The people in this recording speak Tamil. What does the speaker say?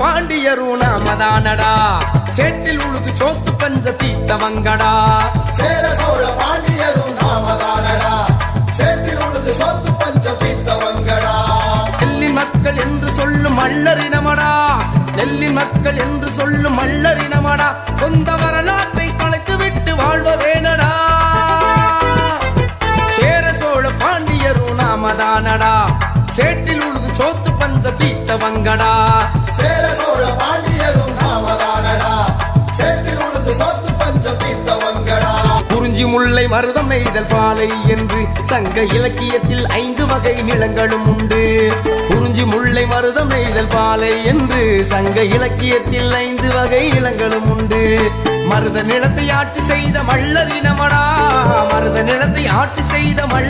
பாண்டியரும் நாமதானடா சேத்தில் உழுது சோத்து பஞ்ச தீத்தவங்கடா சேர சோழ பாண்டியரும் நாமதானடா சேற்றில் உழுது சொத்து பஞ்சம் தீர்த்தவங்கடா நெல்லின் மக்கள் என்று சொல்லும் மல்லரினமடா நெல்லின் மக்கள் என்று சொல்லும் மல்லரினமடா சொந்த வரலாற்றை தொலைத்து விட்டு வாழ்வதேனடா. சேர சோழ பாண்டியரும் நாமதானடா சேட்டில் உழுது சோத்து பஞ்ச தீத்தவங்கடா குறிஞ்சி முல்லை மருதம் நெய்தல் பாலை என்று சங்க இலக்கியத்தில் ஐந்து வகை நிலங்களும் உண்டு. குறிஞ்சி முல்லை மருதம் நெய்தல் பாலை என்று சங்க இலக்கியத்தில் ஐந்து வகை நிலங்களும் உண்டு. மருத நிலத்தை ஆட்சி செய்த மல்லரினமடா மருத நிலத்தை ஆட்சி செய்த மல்ல